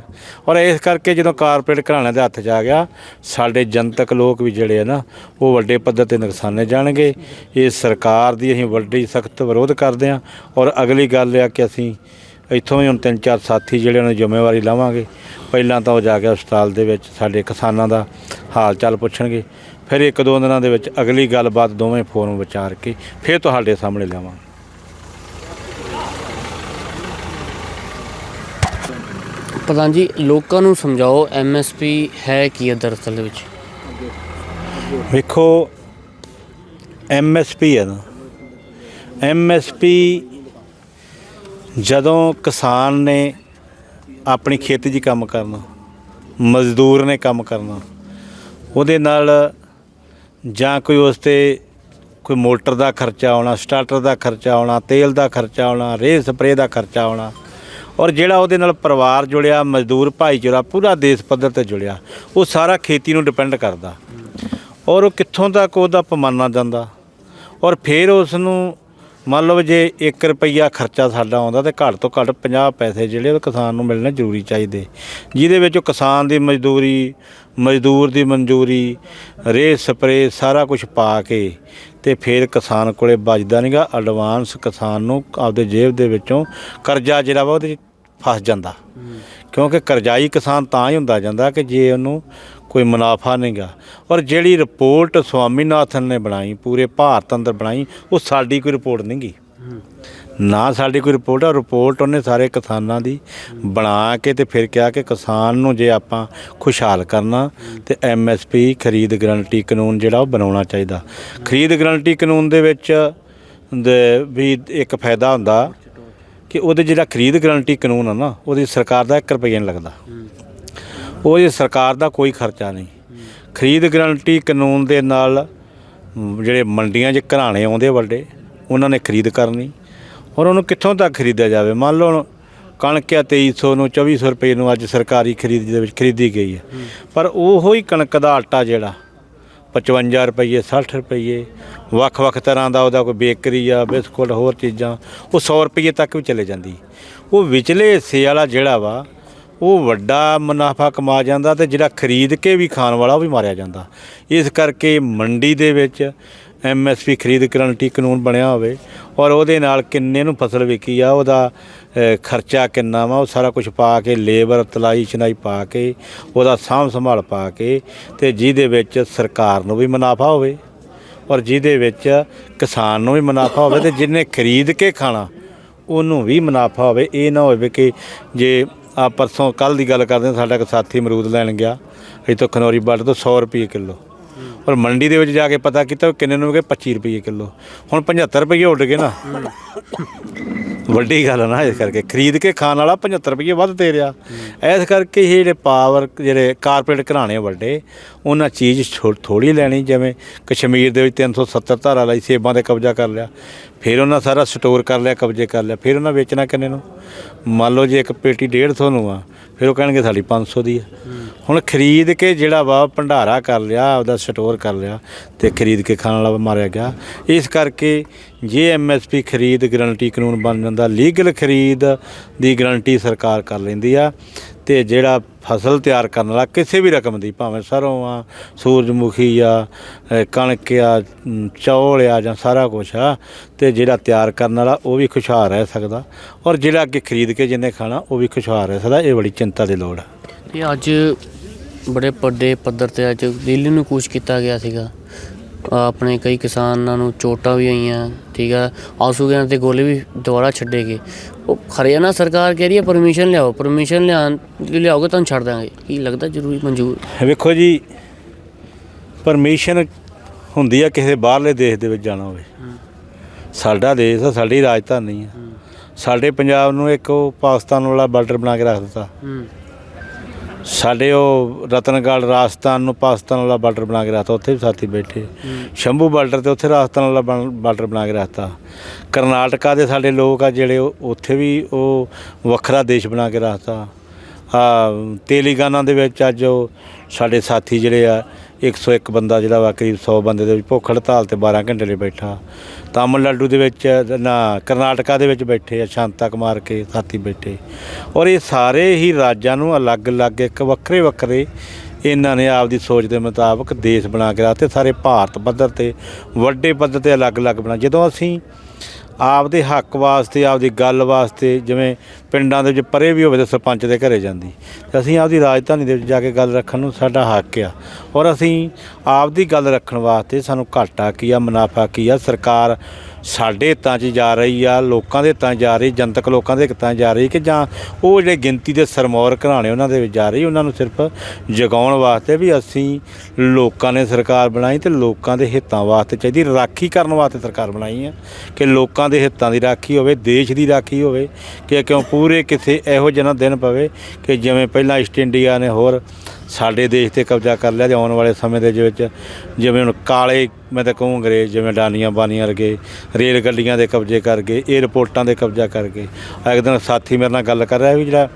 Speaker 2: ਔਰ ਇਸ ਕਰਕੇ ਜਦੋਂ ਕਾਰਪੋਰੇਟ ਘਰਾਣਿਆਂ ਦੇ ਹੱਥ 'ਚ ਆ ਗਿਆ, ਸਾਡੇ ਜਨਤਕ ਲੋਕ ਵੀ ਜਿਹੜੇ ਆ ਨਾ, ਉਹ ਵੱਡੇ ਪੱਧਰ ਤੇ ਨੁਕਸਾਨੇ ਜਾਣਗੇ। ਇਹ ਸਰਕਾਰ ਦੀ ਅਸੀਂ ਵੱਡੀ ਸਖਤ ਵਿਰੋਧ ਕਰਦੇ ਆ ਔਰ ਅਗਲੀ ਗੱਲ ਆ ਕਿ ਅਸੀਂ ਇੱਥੋਂ ਵੀ ਹੁਣ ਤਿੰਨ ਚਾਰ ਸਾਥੀ ਜਿਹੜੇ ਨੂੰ ਜ਼ਿੰਮੇਵਾਰੀ ਲਾਵਾਂਗੇ। ਪਹਿਲਾਂ ਤਾਂ ਉਹ ਜਾ ਕੇ ਹਸਪਤਾਲ ਦੇ ਵਿੱਚ ਸਾਡੇ ਕਿਸਾਨਾਂ ਦਾ ਹਾਲ ਚਾਲ ਪੁੱਛਣਗੇ। ਫਿਰ ਇੱਕ ਦੋ ਦਿਨਾਂ ਦੇ ਵਿੱਚ ਅਗਲੀ ਗੱਲਬਾਤ ਦੋਵੇਂ ਫੋਰਮ ਵਿਚਾਰ ਕੇ ਫਿਰ ਤੁਹਾਡੇ ਸਾਹਮਣੇ ਲਿਆਵਾਂਗੇ।
Speaker 1: ਪ੍ਰਧਾਨ ਜੀ, ਲੋਕਾਂ ਨੂੰ ਸਮਝਾਓ ਐਮਐਸਪੀ ਹੈ ਕੀ ਹੈ ਦਰਅਸਲ ਦੇ ਵਿੱਚ?
Speaker 2: ਵੇਖੋ ਐਮਐਸਪੀ ਹੈ ਨਾ। ਐਮਐਸਪੀ ਜਦੋਂ ਕਿਸਾਨ ਨੇ ਆਪਣੀ ਖੇਤੀ 'ਚ ਕੰਮ ਕਰਨਾ, ਮਜ਼ਦੂਰ ਨੇ ਕੰਮ ਕਰਨਾ, ਉਹਦੇ ਨਾਲ ਜਾਂ ਕੋਈ ਉਸ ਤੇ ਕੋਈ ਮੋਟਰ ਦਾ ਖਰਚਾ ਆਉਣਾ, ਸਟਾਰਟਰ ਦਾ ਖਰਚਾ ਆਉਣਾ, ਤੇਲ ਦਾ ਖਰਚਾ ਆਉਣਾ ਰੇਹ ਸਪਰੇਅ ਦਾ ਖਰਚਾ ਆਉਣਾ ਔਰ ਜਿਹੜਾ ਉਹਦੇ ਨਾਲ ਪਰਿਵਾਰ ਜੁੜਿਆ, ਮਜ਼ਦੂਰ, ਭਾਈਚਾਰਾ, ਪੂਰਾ ਦੇਸ਼ ਪੱਧਰ ਤੇ ਜੁੜਿਆ, ਉਹ ਸਾਰਾ ਖੇਤੀ ਨੂੰ ਡਿਪੈਂਡ ਕਰਦਾ। ਔਰ ਉਹ ਕਿੱਥੋਂ ਤੱਕ ਉਹਦਾ ਪਮਾਨਾ ਜਾਂਦਾ। ਔਰ ਫਿਰ ਉਸ ਨੂੰ ਮੰਨ ਲਓ ਜੇ 1 ਰੁਪਈਆ ਖਰਚਾ ਸਾਡਾ ਆਉਂਦਾ ਤੇ ਘੱਟ ਤੋਂ ਘੱਟ 50 ਪੈਸੇ ਜਿਹੜੇ ਉਹ ਕਿਸਾਨ ਨੂੰ ਮਿਲਣੇ ਜ਼ਰੂਰੀ ਚਾਹੀਦੇ। ਜਿਹਦੇ ਵਿੱਚ ਉਹ ਕਿਸਾਨ ਦੀ ਮਜ਼ਦੂਰੀ, ਮਜ਼ਦੂਰ ਦੀ ਮਨਜ਼ੂਰੀ, ਰੇਹ ਸਪਰੇ ਸਾਰਾ ਕੁਝ ਪਾ ਕੇ ਤੇ ਫਿਰ ਕਿਸਾਨ ਕੋਲੇ ਬਚਦਾ ਨਹੀਂਗਾ ਐਡਵਾਂਸ ਕਿਸਾਨ ਨੂੰ ਆਪਦੇ ਜੇਬ ਦੇ ਵਿੱਚੋਂ ਕਰਜ਼ਾ ਜਿਹੜਾ ਵਾ ਉਹਦੇ 'ਚ ਫਸ ਜਾਂਦਾ। ਕਿਉਂਕਿ ਕਰਜ਼ਾਈ ਕਿਸਾਨ ਤਾਂ ਹੀ ਹੁੰਦਾ ਜਾਂਦਾ ਕਿ ਜੇ ਉਹਨੂੰ ਕੋਈ ਮੁਨਾਫਾ ਨਹੀਂਗਾ। ਔਰ ਜਿਹੜੀ ਰਿਪੋਰਟ ਸਵਾਮੀਨਾਥਨ ਨੇ ਬਣਾਈ, ਪੂਰੇ ਭਾਰਤ ਅੰਦਰ ਬਣਾਈ, ਉਹ ਸਾਡੀ ਕੋਈ ਰਿਪੋਰਟ ਨਹੀਂਗੀ। ਨਾ ਸਾਡੀ ਕੋਈ ਰਿਪੋਰਟ ਆ, ਰਿਪੋਰਟ ਉਹਨੇ ਸਾਰੇ ਕਿਸਾਨਾਂ ਦੀ ਬਣਾ ਕੇ ਤੇ ਫਿਰ ਕਿਹਾ ਕਿ ਕਿਸਾਨ ਨੂੰ ਜੇ ਆਪਾਂ ਖੁਸ਼ਹਾਲ ਕਰਨਾ ਤੇ ਐਮਐਸਪੀ ਖਰੀਦ ਗਰੰਟੀ ਕਾਨੂੰਨ ਜਿਹੜਾ ਉਹ ਬਣਾਉਣਾ ਚਾਹੀਦਾ। ਖਰੀਦ ਗਰੰਟੀ ਕਾਨੂੰਨ ਦੇ ਵਿੱਚ ਦੇ ਵੀ ਇੱਕ ਫਾਇਦਾ ਹੁੰਦਾ ਕਿ ਉਹਦੇ ਜਿਹੜਾ ਖਰੀਦ ਗਰੰਟੀ ਕਾਨੂੰਨ ਆ ਨਾ, ਉਹਦੀ ਸਰਕਾਰ ਦਾ 1 ਰੁਪਈਆ ਨਹੀਂ ਲੱਗਦਾ। ਉਹ ਇਹ ਸਰਕਾਰ ਦਾ ਕੋਈ ਖਰਚਾ ਨਹੀਂ। ਖਰੀਦ ਗਰੰਟੀ ਕਾਨੂੰਨ ਦੇ ਨਾਲ ਜਿਹੜੇ ਮੰਡੀਆਂ 'ਚ ਘਰਾਣੇ ਆਉਂਦੇ ਵੱਡੇ ਉਹਨਾਂ ਨੇ ਖਰੀਦ ਕਰਨੀ। ਔਰ ਉਹਨੂੰ ਕਿੱਥੋਂ ਤੱਕ ਖਰੀਦਿਆ ਜਾਵੇ? ਮੰਨ ਲਓ ਹੁਣ ਕਣਕ ਆ 2300 ਨੂੰ 2400 ਰੁਪਏ ਨੂੰ ਅੱਜ ਸਰਕਾਰੀ ਖਰੀਦ ਦੇ ਵਿੱਚ ਖਰੀਦੀ ਗਈ ਹੈ। ਪਰ ਉਹੋ ਹੀ ਕਣਕ ਦਾ ਆਟਾ ਜਿਹੜਾ 55 ਰੁਪਏ 60 ਰੁਪਏ ਵੱਖ-ਵੱਖ ਤਰ੍ਹਾਂ ਦਾ ਉਹਦਾ ਕੋਈ ਬੇਕਰੀ ਆ ਬਿਸਕੁਟ ਹੋਰ ਚੀਜ਼ਾਂ ਉਹ 100 ਰੁਪਏ ਤੱਕ ਵੀ ਚਲੇ ਜਾਂਦੀ। ਉਹ ਵਿਚਲੇ ਹਿੱਸੇ ਵਾਲਾ ਜਿਹੜਾ ਵਾ ਉਹ ਵੱਡਾ ਮੁਨਾਫਾ ਕਮਾ ਜਾਂਦਾ ਤੇ ਜਿਹੜਾ ਖਰੀਦ ਕੇ ਵੀ ਖਾਣ ਵਾਲਾ ਉਹ ਵੀ ਮਾਰਿਆ ਜਾਂਦਾ। ਇਸ ਕਰਕੇ ਮੰਡੀ ਦੇ ਵਿੱਚ ਐਮਐਸਪੀ ਖਰੀਦ ਗਰੰਟੀ ਕਾਨੂੰਨ ਬਣਿਆ ਹੋਵੇ ਔਰ ਉਹਦੇ ਨਾਲ ਕਿੰਨੇ ਨੂੰ ਫਸਲ ਵਿਕੀ ਆ, ਉਹਦਾ ਖਰਚਾ ਕਿੰਨਾ ਵਾ, ਉਹ ਸਾਰਾ ਕੁਝ ਪਾ ਕੇ, ਲੇਬਰ, ਤਲਾਈ ਛਨਾਈ ਪਾ ਕੇ, ਉਹਦਾ ਸਾਂਭ ਸੰਭਾਲ ਪਾ ਕੇ ਤੇ ਜਿਹਦੇ ਵਿੱਚ ਸਰਕਾਰ ਨੂੰ ਵੀ ਮੁਨਾਫਾ ਹੋਵੇ ਔਰ ਜਿਹਦੇ ਵਿੱਚ ਕਿਸਾਨ ਨੂੰ ਵੀ ਮੁਨਾਫਾ ਹੋਵੇ ਤੇ ਜਿਹਨੇ ਖਰੀਦ ਕੇ ਖਾਣਾ, ਉਹਨੂੰ ਵੀ ਮੁਨਾਫਾ ਹੋਵੇ। ਇਹ ਨਾ ਹੋਵੇ ਕਿ ਜੇ ਆ ਪਰਸੋਂ ਕੱਲ ਦੀ ਗੱਲ ਕਰਦੇ ਹਾਂ, ਸਾਡਾ ਇੱਕ ਸਾਥੀ ਅਮਰੂਦ ਲੈਣ ਗਿਆ ਇਹ ਤੋਂ ਖਨੌਰੀ ਬਾਟ ਤੋਂ 100 ਰੁਪਏ ਕਿਲੋ। ਪਰ ਮੰਡੀ ਦੇ ਵਿੱਚ ਜਾ ਕੇ ਪਤਾ ਕੀਤਾ ਕਿੰਨੇ ਨੂੰ ਹੋ ਗਏ? 25 ਰੁਪਏ ਕਿਲੋ। ਹੁਣ 75 ਰੁਪਏ ਉੱਡ ਗਏ ਨਾ। ਵੱਡੀ ਗੱਲ ਨਾ, ਇਸ ਕਰਕੇ ਖਰੀਦ ਕੇ ਖਾਣ ਵਾਲਾ 75 ਰੁਪਏ ਵੱਧ ਦੇ ਰਿਹਾ। ਇਸ ਕਰਕੇ ਇਹ ਜਿਹੜੇ ਪਾਵਰ, ਜਿਹੜੇ ਕਾਰਪੋਰੇਟ ਘਰਾਣੇ ਵੱਡੇ, ਉਹਨਾਂ ਚੀਜ਼ ਥੋੜੀ ਲੈਣੀ, ਜਿਵੇਂ ਕਸ਼ਮੀਰ ਦੇ ਵਿੱਚ 370 ਧਾਰਾ ਲਈ ਸੇਬਾਂ ਤੇ ਕਬਜ਼ਾ ਕਰ ਲਿਆ। ਫਿਰ ਉਹਨਾਂ ਸਾਰਾ ਸਟੋਰ ਕਰ ਲਿਆ, ਕਬਜ਼ੇ ਕਰ ਲਿਆ। ਫਿਰ ਉਹਨਾਂ ਵੇਚਣਾ ਕਿੰਨੇ ਨੂੰ? ਮੰਨ ਲਓ ਜੇ ਇੱਕ ਪੇਟੀ 150 ਨੂੰ ਆ ਫਿਰ ਉਹ ਕਹਿਣਗੇ ਸਾਡੀ 500 ਦੀ ਆ। ਹੁਣ ਖਰੀਦ ਕੇ ਜਿਹੜਾ ਵਾ ਭੰਡਾਰਾ ਕਰ ਲਿਆ, ਆਪਦਾ ਸਟੋਰ ਕਰ ਲਿਆ ਤੇ ਖਰੀਦ ਕੇ ਖਾਣ ਵਾਲਾ ਮਾਰਿਆ ਗਿਆ। ਇਸ ਕਰਕੇ ਜੇ ਐਮਐਸਪੀ ਖਰੀਦ ਗਰੰਟੀ ਕਾਨੂੰਨ ਬਣ ਜਾਂਦਾ ਲੀਗਲ ਖਰੀਦ ਦੀ ਗਰੰਟੀ ਸਰਕਾਰ ਕਰ ਲੈਂਦੀ ਆ। ਤੇ ਜਿਹੜਾ ਫਸਲ ਤਿਆਰ ਕਰਨ ਵਾਲਾ ਕਿਸੇ ਵੀ ਰਕਮ ਦੀ, ਭਾਵੇਂ ਸਰੋਂ ਆ, ਸੂਰਜਮੁਖੀ ਆ ਕਣਕ ਆ ਚੌਲ ਆ ਜਾਂ ਸਾਰਾ ਕੁਝ ਆ, ਤੇ ਜਿਹੜਾ ਤਿਆਰ ਕਰਨ ਵਾਲਾ ਉਹ ਵੀ ਖੁਸ਼ਹਾਲ ਰਹਿ ਸਕਦਾ ਔਰ ਜਿਹੜਾ ਅੱਗੇ ਖਰੀਦ ਕੇ ਜਿਹਨੇ ਖਾਣਾ ਉਹ ਵੀ ਖੁਸ਼ਹਾਲ ਰਹਿ ਸਕਦਾ, ਇਹ ਬੜੀ ਚਿੰਤਾ ਦੀ ਲੋੜ ਆ।
Speaker 1: ਤੇ ਅੱਜ ਬੜੇ ਵੱਡੇ ਪੱਧਰ ਤੇ ਅੱਜ ਦਿੱਲੀ ਨੂੰ ਕੂਚ ਕੀਤਾ ਗਿਆ ਸੀਗਾ। ਆਪਣੇ ਕਈ ਕਿਸਾਨਾਂ ਨੂੰ ਚੋਟਾਂ ਵੀ ਆਈਆਂ। ਠੀਕ ਆ। ਆਂਸੂ ਗਿਆਨ ਤੇ ਗੋਲੇ ਵੀ ਦੁਬਾਰਾ ਛੱਡੇ ਗਏ ਉਹ ਹਰਿਆਣਾ ਸਰਕਾਰ ਕਹਿ ਰਹੀ ਹੈ ਪਰਮਿਸ਼ਨ ਲਿਆਓ ਪਰਮਿਸ਼ਨ ਲਿਆਉਣ ਲਿਆਓਗੇ ਤੁਹਾਨੂੰ ਛੱਡ ਦਾਂਗੇ। ਕੀ ਲੱਗਦਾ ਜ਼ਰੂਰੀ ਮਨਜ਼ੂਰ?
Speaker 2: ਵੇਖੋ ਜੀ ਪਰਮਿਸ਼ਨ ਹੁੰਦੀ ਆ ਕਿਸੇ ਬਾਹਰਲੇ ਦੇਸ਼ ਦੇ ਵਿੱਚ ਜਾਣਾ ਹੋਵੇ। ਸਾਡਾ ਦੇਸ਼ ਆ ਸਾਡੀ ਰਾਜਧਾਨੀ ਆ। ਸਾਡੇ ਪੰਜਾਬ ਨੂੰ ਇੱਕ ਉਹ ਪਾਕਿਸਤਾਨ ਵਾਲਾ ਬਾਰਡਰ ਬਣਾ ਕੇ ਰੱਖ ਦਿੱਤਾ। ਸਾਡੇ ਉਹ ਰਤਨਗੜ੍ਹ ਰਾਜਸਥਾਨ ਨੂੰ ਪਾਕਿਸਤਾਨ ਵਾਲਾ ਬਾਰਡਰ ਬਣਾ ਕੇ ਰੱਖਤਾ ਉੱਥੇ ਵੀ ਸਾਥੀ ਬੈਠੇ। ਸ਼ੰਭੂ ਬਾਰਡਰ ਤੇ ਉੱਥੇ ਰਾਜਸਥਾਨ ਵਾਲਾ ਬਾਰਡਰ ਬਣਾ ਕੇ ਰੱਖਤਾ। ਕਰਨਾਟਕਾ ਦੇ ਸਾਡੇ ਲੋਕ ਆ ਜਿਹੜੇ ਉੱਥੇ ਵੀ ਉਹ ਵੱਖਰਾ ਦੇਸ਼ ਬਣਾ ਕੇ ਰੱਖਤਾ। ਆ ਤੇਲੰਗਾਨਾ ਦੇ ਵਿੱਚ ਅੱਜ ਸਾਡੇ ਸਾਥੀ ਜਿਹੜੇ ਆ 101 ਬੰਦਾ ਜਿਹੜਾ ਵਾ ਕਰੀਬ 100 ਬੰਦੇ ਦੇ ਵਿੱਚ ਭੁੱਖ ਹੜਤਾਲ ਤੇ 12 ਘੰਟੇ ਲਈ ਬੈਠਾ। ਤਾਮਿਲਨਾਡੂ ਦੇ ਵਿੱਚ, ਨਾ, ਕਰਨਾਟਕਾ ਦੇ ਵਿੱਚ ਬੈਠੇ ਆ ਸ਼ਾਂਤਾ ਕੁਮਾਰ ਕੇ ਸਾਥੀ ਬੈਠੇ। ਔਰ ਇਹ ਸਾਰੇ ਹੀ ਰਾਜਾਂ ਨੂੰ ਅਲੱਗ-ਅਲੱਗ, ਇੱਕ ਵੱਖਰੇ ਵੱਖਰੇ ਇਹਨਾਂ ਨੇ ਆਪਦੀ ਸੋਚ ਦੇ ਮੁਤਾਬਕ ਦੇਸ਼ ਬਣਾ ਕੇ ਰੱਖਤੇ, ਸਾਰੇ ਭਾਰਤ ਪੱਧਰ ਤੇ, ਵੱਡੇ ਪੱਧਰ ਤੇ ਅਲੱਗ-ਅਲੱਗ ਬਣਾ। ਜਦੋਂ ਅਸੀਂ ਆਪਦੇ ਹੱਕ ਵਾਸਤੇ, ਆਪਦੀ ਗੱਲ ਵਾਸਤੇ, ਜਿਵੇਂ ਪਿੰਡਾਂ ਦੇ ਵਿੱਚ ਪਰੇ ਵੀ ਹੋਵੇ ਤਾਂ ਸਰਪੰਚ ਦੇ ਘਰੇ ਜਾਂਦੀ। ਤੇ ਅਸੀਂ ਆਪਦੀ ਰਾਜਧਾਨੀ ਦੇ ਵਿੱਚ ਜਾ ਕੇ ਗੱਲ ਰੱਖਣ ਨੂੰ ਸਾਡਾ ਹੱਕ ਆ। ਔਰ ਅਸੀਂ ਆਪਦੀ ਗੱਲ ਰੱਖਣ ਵਾਸਤੇ ਸਾਨੂੰ ਘਾਟਾ ਕੀ ਆ, ਮੁਨਾਫਾ ਕੀ ਆ? ਸਰਕਾਰ ਸਾਡੇ ਹਿੱਤਾਂ 'ਚ ਜਾ ਰਹੀ ਆ, ਲੋਕਾਂ ਦੇ ਹਿੱਤਾਂ 'ਚ ਜਾ ਰਹੀ, ਜਨਤਕ ਲੋਕਾਂ ਦੇ ਹਿੱਤਾਂ 'ਚ ਜਾ ਰਹੀ ਕਿ ਜਾਂ ਉਹ ਜਿਹੜੇ ਗਿਣਤੀ ਦੇ ਸਰਮੌਰ ਘਰਾਣੇ ਉਹਨਾਂ ਦੇ ਵਿੱਚ ਜਾ ਰਹੀ, ਉਹਨਾਂ ਨੂੰ ਸਿਰਫ ਜਗਾਉਣ ਵਾਸਤੇ ਵੀ ਅਸੀਂ ਲੋਕਾਂ ਨੇ ਸਰਕਾਰ ਬਣਾਈ ਤੇ ਲੋਕਾਂ ਦੇ ਹਿੱਤਾਂ ਵਾਸਤੇ ਚਾਹੀਦੀ, ਰਾਖੀ ਕਰਨ ਵਾਸਤੇ ਸਰਕਾਰ ਬਣਾਈ ਆ। ਕਿ ਲੋਕਾਂ ਦੇ ਹਿੱਤਾਂ ਦੀ ਰਾਖੀ ਹੋਵੇ, ਦੇਸ਼ ਦੀ ਰਾਖੀ ਹੋਵੇ, ਕਿ ਕਿਉਂ ਪੂਰੇ ਕਿਸੇ ਇਹੋ ਜਿਹਾ ਨਾ ਦਿਨ ਪਵੇ ਕਿ ਜਿਵੇਂ ਪਹਿਲਾਂ ਈਸਟ ਇੰਡੀਆ ਨੇ ਹੋਰ ਸਾਡੇ ਦੇਸ਼ ਤੇ ਕਬਜ਼ਾ ਕਰ ਲਿਆ ਤੇ ਆਉਣ ਵਾਲੇ ਸਮੇਂ ਦੇ ਵਿੱਚ ਜਿਵੇਂ ਹੁਣ ਕਾਲੇ, ਮੈਂ ਤਾਂ ਕਹੂੰ ਅੰਗਰੇਜ਼, ਜਿਵੇਂ ਡਾਨੀਆਂ ਬਾਨੀਆਂ ਵਰਗੇ ਰੇਲ ਗੱਡੀਆਂ ਦੇ ਕਬਜ਼ੇ ਕਰ ਗਏ ਏਅਰਪੋਰਟਾਂ ਦੇ ਕਬਜ਼ਾ ਕਰ ਗਏ। ਇੱਕ ਦਿਨ ਸਾਥੀ ਮੇਰੇ ਨਾਲ ਗੱਲ ਕਰ ਰਿਹਾ ਵੀ ਜਿਹੜਾ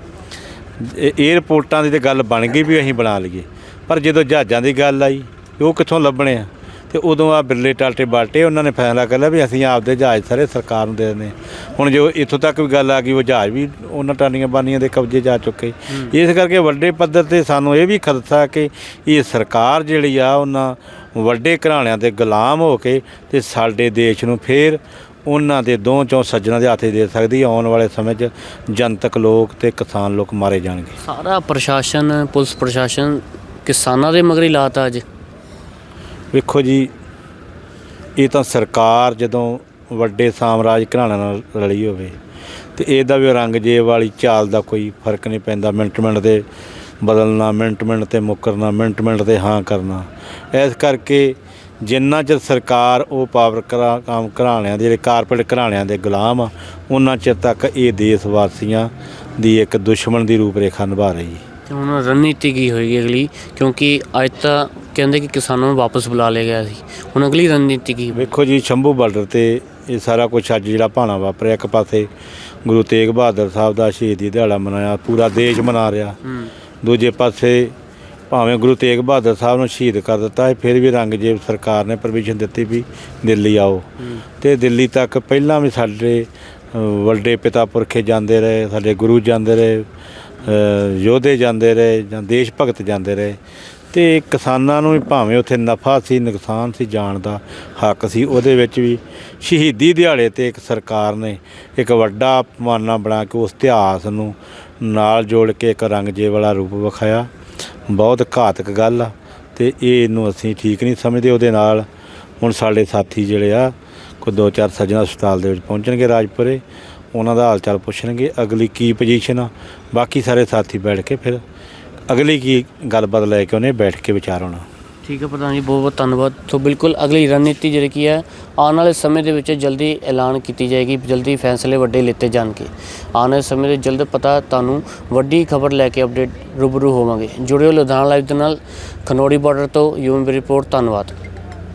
Speaker 2: ਇਹ ਏਅਰਪੋਰਟਾਂ ਦੀ ਤੇ ਗੱਲ ਬਣ ਗਈ ਵੀ ਅਸੀਂ ਬਣਾ ਲਈਏ। ਪਰ ਜਦੋਂ ਜਹਾਜ਼ਾਂ ਦੀ ਗੱਲ ਆਈ, ਉਹ ਕਿੱਥੋਂ ਲੱਭਣੇ ਆ? ਤੇ ਉਦੋਂ ਆ ਬਿਰਲੇ ਟਾਲਟੇ ਬਾਲਟੇ ਉਹਨਾਂ ਨੇ ਫੈਸਲਾ ਕਰ ਲਿਆ ਵੀ ਅਸੀਂ ਆਪਦੇ ਜਹਾਜ਼ ਸਾਰੇ ਸਰਕਾਰ ਨੂੰ ਦੇ ਦਿੰਦੇ। ਹੁਣ ਜੋ ਇੱਥੋਂ ਤੱਕ ਵੀ ਗੱਲ ਆ ਗਈ ਉਹ ਜਹਾਜ਼ ਵੀ ਉਹਨਾਂ ਟਾਨੀਆਂ ਬਾਨੀਆਂ ਦੇ ਕਬਜ਼ੇ ਜਾ ਚੁੱਕੇ ਇਸ ਕਰਕੇ ਵੱਡੇ ਪੱਧਰ ਤੇ ਸਾਨੂੰ ਇਹ ਵੀ ਖਦਸ਼ਾ ਕਿ ਇਹ ਸਰਕਾਰ ਜਿਹੜੀ ਆ ਉਹਨਾਂ ਵੱਡੇ ਘਰਾਣਿਆਂ ਦੇ ਗੁਲਾਮ ਹੋ ਕੇ ਤੇ ਸਾਡੇ ਦੇਸ਼ ਨੂੰ ਫੇਰ ਉਹਨਾਂ ਦੇ ਦੋ ਚੋਂ ਸੱਜਣਾ ਦੇ ਹੱਥੇ ਦੇ ਸਕਦੀ। ਆਉਣ ਵਾਲੇ ਸਮੇਂ 'ਚ ਜਨਤਕ ਲੋਕ ਤੇ ਕਿਸਾਨ ਲੋਕ ਮਾਰੇ ਜਾਣਗੇ
Speaker 1: ਸਾਰਾ ਪ੍ਰਸ਼ਾਸਨ ਪੁਲਿਸ ਪ੍ਰਸ਼ਾਸਨ ਕਿਸਾਨਾਂ ਦੇ ਮਗਰ ਹੀ ਲਾਤਾ ਅੱਜ
Speaker 2: ਵੇਖੋ ਜੀ, ਇਹ ਤਾਂ ਸਰਕਾਰ ਜਦੋਂ ਵੱਡੇ ਸਾਮਰਾਜ ਘਰਾਣਿਆਂ ਨਾਲ ਰਲੀ ਹੋਵੇ ਤੇ ਇਹਦਾ ਵੀ ਔਰੰਗਜ਼ੇਬ ਵਾਲੀ ਚਾਲ ਦਾ ਕੋਈ ਫ਼ਰਕ ਨਹੀਂ ਪੈਂਦਾ, ਮਿੰਟ ਮਿੰਟ ਦੇ ਬਦਲਣਾ, ਮਿੰਟ ਮਿੰਟ ਤੇ ਮੁੱਕਰਨਾ, ਮਿੰਟ ਮਿੰਟ ਤੇ ਹਾਂ ਕਰਨਾ। ਇਸ ਕਰਕੇ ਜਿੰਨਾ ਚਿਰ ਸਰਕਾਰ ਉਹ ਪਾਵਰ ਕਰਾ, ਕੰਮ ਘਰਾਣਿਆਂ ਦੇ, ਜਿਹੜੇ ਕਾਰਪੋਰੇਟ ਘਰਾਣਿਆਂ ਦੇ ਗੁਲਾਮ ਆ, ਉਹਨਾਂ ਚਿਰ ਤੱਕ ਇਹ ਦੇਸ਼ ਵਾਸੀਆਂ ਦੀ ਇੱਕ ਦੁਸ਼ਮਣ ਦੀ ਰੂਪ ਰੇਖਾ ਨਿਭਾ ਰਹੀ ਹੈ।
Speaker 1: ਹੁਣ ਰਣਨੀਤੀ ਕੀ ਹੋਏਗੀ ਅਗਲੀ? ਕਿਉਂਕਿ ਅੱਜ ਤਾਂ ਕਹਿੰਦੇ ਕਿ ਕਿਸਾਨਾਂ ਨੂੰ ਵਾਪਸ ਬੁਲਾ ਲਿਆ ਗਿਆ ਸੀ। ਹੁਣ ਅਗਲੀ ਰਣਨੀਤੀ ਕੀ
Speaker 2: ਵੇਖੋ ਜੀ ਸ਼ੰਭੂ ਬਾਰਡਰ ਤੇ ਇਹ ਸਾਰਾ ਕੁਝ ਅੱਜ ਜਿਹੜਾ ਭਾਣਾ ਵਾਪਰਿਆ ਇੱਕ ਪਾਸੇ ਗੁਰੂ ਤੇਗ ਬਹਾਦਰ ਸਾਹਿਬ ਦਾ ਸ਼ਹੀਦੀ ਦਿਹਾੜਾ ਮਨਾਇਆ ਪੂਰਾ ਦੇਸ਼ ਮਨਾ ਰਿਹਾ। ਦੂਜੇ ਪਾਸੇ ਭਾਵੇਂ ਗੁਰੂ ਤੇਗ ਬਹਾਦਰ ਸਾਹਿਬ ਨੂੰ ਸ਼ਹੀਦ ਕਰ ਦਿੱਤਾ ਹੈ ਫਿਰ ਵੀ ਰੰਗਜੇਬ ਸਰਕਾਰ ਨੇ ਪਰਮਿਸ਼ਨ ਦਿੱਤੀ ਵੀ ਦਿੱਲੀ ਆਓ। ਤੇ ਦਿੱਲੀ ਤੱਕ ਪਹਿਲਾਂ ਵੀ ਸਾਡੇ ਵੱਡੇ ਪਿਤਾ ਪੁਰਖੇ ਜਾਂਦੇ ਰਹੇ ਸਾਡੇ ਗੁਰੂ ਜਾਂਦੇ ਰਹੇ ਯੋਧੇ ਜਾਂਦੇ ਰਹੇ ਜਾਂ ਦੇਸ਼ ਭਗਤ ਜਾਂਦੇ ਰਹੇ। ਤੇ ਕਿਸਾਨਾਂ ਨੂੰ ਵੀ ਭਾਵੇਂ ਉੱਥੇ ਨਫਾ ਸੀ, ਨੁਕਸਾਨ ਸੀ ਜਾਣ ਦਾ ਹੱਕ ਸੀ, ਉਹਦੇ ਵਿੱਚ ਵੀ ਸ਼ਹੀਦੀ ਦਿਹਾੜੇ ਤੇ ਇੱਕ ਸਰਕਾਰ ਨੇ ਇੱਕ ਵੱਡਾ ਪੈਮਾਨਾ ਬਣਾ ਕੇ ਉਸ ਇਤਿਹਾਸ ਨੂੰ ਨਾਲ ਜੋੜ ਕੇ ਇੱਕ ਰੰਗਜੇ ਵਾਲਾ ਰੂਪ ਵਿਖਾਇਆ। ਬਹੁਤ ਘਾਤਕ ਗੱਲ ਆ ਤੇ ਇਹ ਨੂੰ ਅਸੀਂ ਠੀਕ ਨਹੀਂ ਸਮਝਦੇ। ਉਹਦੇ ਨਾਲ ਹੁਣ ਸਾਡੇ ਸਾਥੀ ਜਿਹੜੇ ਆ, ਕੋਈ ਦੋ ਚਾਰ ਸੱਜਣਾ ਹਸਪਤਾਲ ਦੇ ਵਿੱਚ ਪਹੁੰਚਣਗੇ ਰਾਜਪੁਰੇ, ਉਹਨਾਂ ਦਾ ਹਾਲ ਚਾਲ ਪੁੱਛਣਗੇ, ਅਗਲੀ ਕੀ ਪੋਜੀਸ਼ਨ ਆ। ਬਾਕੀ ਸਾਰੇ ਸਾਥੀ ਬੈਠ ਕੇ ਫਿਰ ਅਗਲੀ ਕੀ ਗੱਲਬਾਤ ਲੈ ਕੇ ਉਹਨੇ ਬੈਠ ਕੇ ਵਿਚਾਰ ਹੋਣਾ?
Speaker 1: ਠੀਕ ਹੈ ਪ੍ਰਧਾਨ ਜੀ ਬਹੁਤ ਬਹੁਤ ਧੰਨਵਾਦ। ਸੋ ਬਿਲਕੁਲ ਅਗਲੀ ਰਣਨੀਤੀ ਜਿਹੜੀ ਕੀ ਹੈ, ਆਉਣ ਵਾਲੇ ਸਮੇਂ ਦੇ ਵਿੱਚ ਜਲਦੀ ਐਲਾਨ ਕੀਤੀ ਜਾਏਗੀ, ਜਲਦੀ ਫੈਸਲੇ ਵੱਡੇ ਲਿੱਤੇ ਜਾਣਗੇ। ਆਉਣ ਵਾਲੇ ਸਮੇਂ ਦੇ ਜਲਦ ਪਤਾ ਤੁਹਾਨੂੰ ਵੱਡੀ ਖਬਰ ਲੈ ਕੇ ਅਪਡੇਟ ਰੂਬਰੂ ਹੋਵਾਂਗੇ। ਜੁੜਿਓ ਲੁਧਿਆਣਾ ਲਾਈਵ ਦੇ ਨਾਲ। ਖਨੋੜੀ ਬਾਰਡਰ ਤੋਂ ਯੂਐਮਬੀ ਰਿਪੋਰਟ, ਧੰਨਵਾਦ।